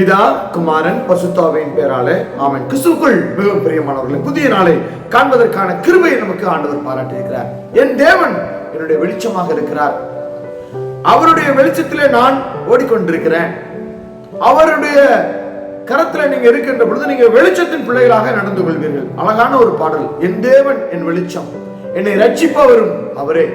பிதா குமாரன் பசுத்தாவின் பேராலே ஆமன். கிறிஸ்துக்குள் மிகவும் பிரியமானவர்களே புதிய நாளை காண்பதற்கான கிருபையை நமக்கு ஆண்டவர் பாராட்டியிருக்கிறார். என் தேவன் என்னுடைய வெளிச்சமாக இருக்கிறார். அவருடைய வெளிச்சத்திலே நான் ஓடிக்கொண்டிருக்கிறேன். அவருடைய கரத்துல நீங்க இருக்கின்ற பொழுது நீங்க வெளிச்சத்தின் பிள்ளைகளாக நடந்து கொள்வீர்கள். அழகான ஒரு பாடல். என் தேவன் என் வெளிச்சம். என்னை ரட்சிப்பவரும் அவரே.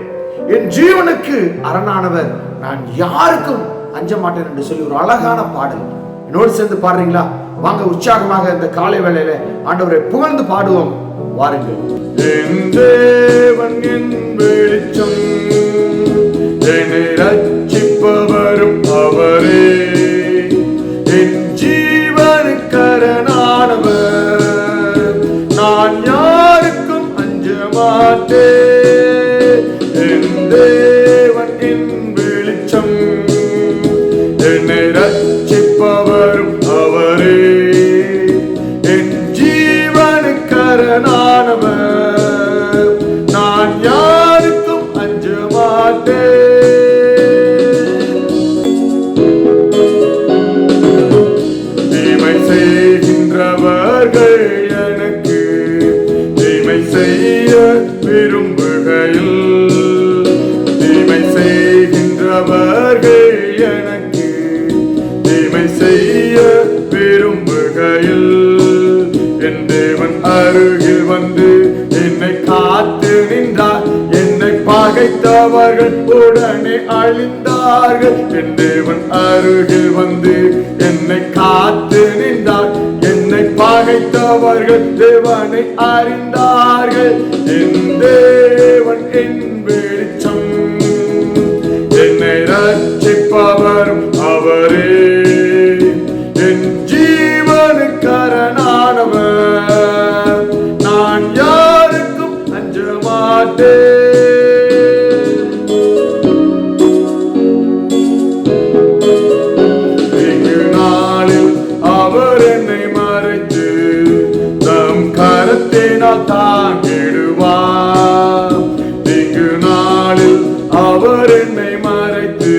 என் ஜீவனுக்கு அரணானவர். நான் யாருக்கும் அஞ்ச மாட்டேன் என்று சொல்லி ஒரு அழகான பாடல். என்னோடு சேர்ந்து பாடுறீங்களா? வாங்க உற்சாகமாக இந்த காலை வேளையில ஆண்டவரை புகழ்ந்து பாடுவோம். வாருங்கள். என் தேவன் என் வெளிச்சம் செய்ய விரும்புகையில் தீமை செய்கின்றவர்கள் எனக்கு தீமை செய்ய விரும்புகையில் என் தேவன் அருகில் வந்து என்னை காத்து நின்றார். என்னை பகைத்தவர்கள் உடனே அழிந்தார்கள். என் தேவன் அருகில் வந்து என்னை காத்து நின்றார். பகைத்தவர்கள் தேவனை அறிந்தார்கள். என் தேவன் என் வெளிச்சம். என்னை ரட்சிப்பவரும் அவரே. தாங்கிடுவார் இங்கு நாளில் அவர் என்னை மறைத்து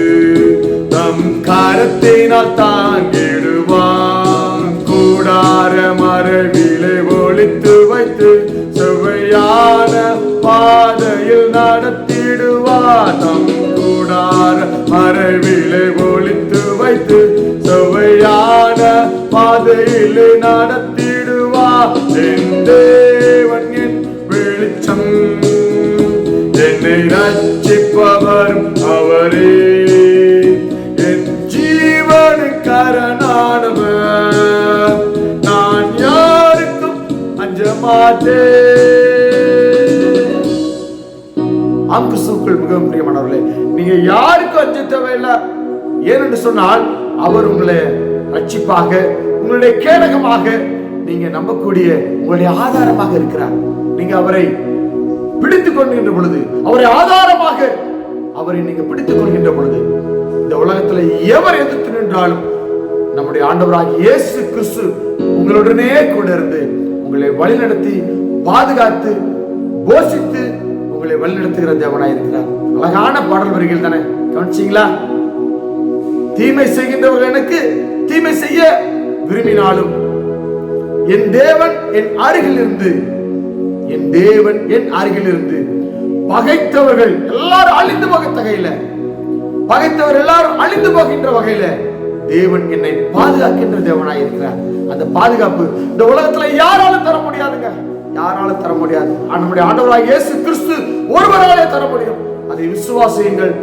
தம் கரத்தினால் தாங்கிடுவார் கூடார மரபிலே ஒளித்து வைத்து செவ்வையான பாதையில் நடத்திடுவார். தம் கூடார மரபிலே ஒளித்து வைத்து செவ்வையான பாதையில் நடத்திடுவார். என் வெளிச்சம் என்னை ரட்சிப்பவர் அவரே. என் ஜீவனுக்கரணானவர் நான் யாருக்கும் அஞ்ச மாட்டேன். ஆம் கிறிஸ்துவுக்குள் மிகவும் பிரியமானவர்களே நீங்க யாருக்கும் அஞ்ச தேவையில்லை. ஏனென்று சொன்னால் அவர் உங்களை ரட்சிப்பாக உங்களுடைய கேடகமாக நீங்க நம்பக்கூடிய உங்களுடைய ஆதாரமாக இருக்கிறார். நீங்க அவரை பிடித்துக் கொள்கின்ற பொழுது அவரை ஆதாரமாக அவரை நீங்க பிடித்துக் கொள்கின்ற பொழுது இந்த உலகத்துல எவர் எதிர்த்து நின்றாலும் நம்முடைய ஆண்டவராக இயேசு கிறிஸ்து உங்களுடனே கூட இருந்து உங்களை வழிநடத்தி பாதுகாத்து போஷித்து உங்களை வழிநடத்துகிற தேவனாய் இருக்கிறார். அழகான பாடல் வரிகள் தானே? கவனிச்சிங்களா? தீமை செய்கின்றவர்கள் எனக்கு தீமை செய்ய விரும்பினாலும் என் தேவன் என் அருகில் இருந்து என் தேவன் என் அருகில் இருந்து பகைத்தவர்கள் எல்லாரும் அழிந்து போக தகையில. பகைத்தவர் எல்லாரும் அழிந்து போகின்ற வகையில தேவன் என்னை பாதுகாக்கின்ற தேவனாய் இருக்கிறார். அந்த பாதுகாப்பு இந்த உலகத்துல யாராலும் தர முடியாதுங்க. யாராலும் தர முடியாது. நம்முடைய ஆண்டவராக இயேசு கிறிஸ்து ஒருவராலே தர முடியும். அதை விசுவாசியுங்கள்.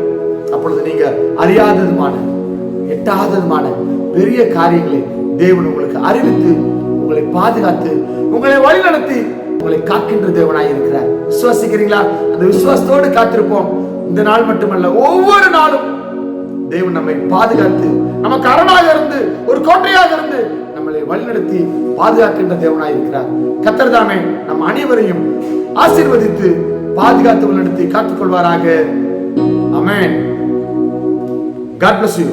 அப்பொழுது நீங்க அறியாததுமான எட்டாததுமான பெரிய காரியங்களை தேவன் உங்களுக்கு அறிவித்து உங்களை பாதுகாத்து உங்களை வழிநடத்தி உங்களை காக்கின்ற தேவனாய் இருக்கிறார். விசுவாசிக்கிறீங்களா? அந்த விசுவாசத்தோடு காத்திருப்போம். இந்த நாள் மட்டுமல்ல ஒவ்வொரு நாளும் தேவன் நம்மை பாதுகாத்து நமக்கு அரணாக இருந்து ஒரு கோட்டையாக இருந்து நம்மளை வழிநடத்தி பாதுகாக்கின்ற தேவனாய் இருக்கிறார். கத்தர் தாமே நம் அனைவரையும் ஆசீர்வதித்து பாதுகாத்து வழிநடத்தி காத்துக்கொள்வாராக. Amen God bless you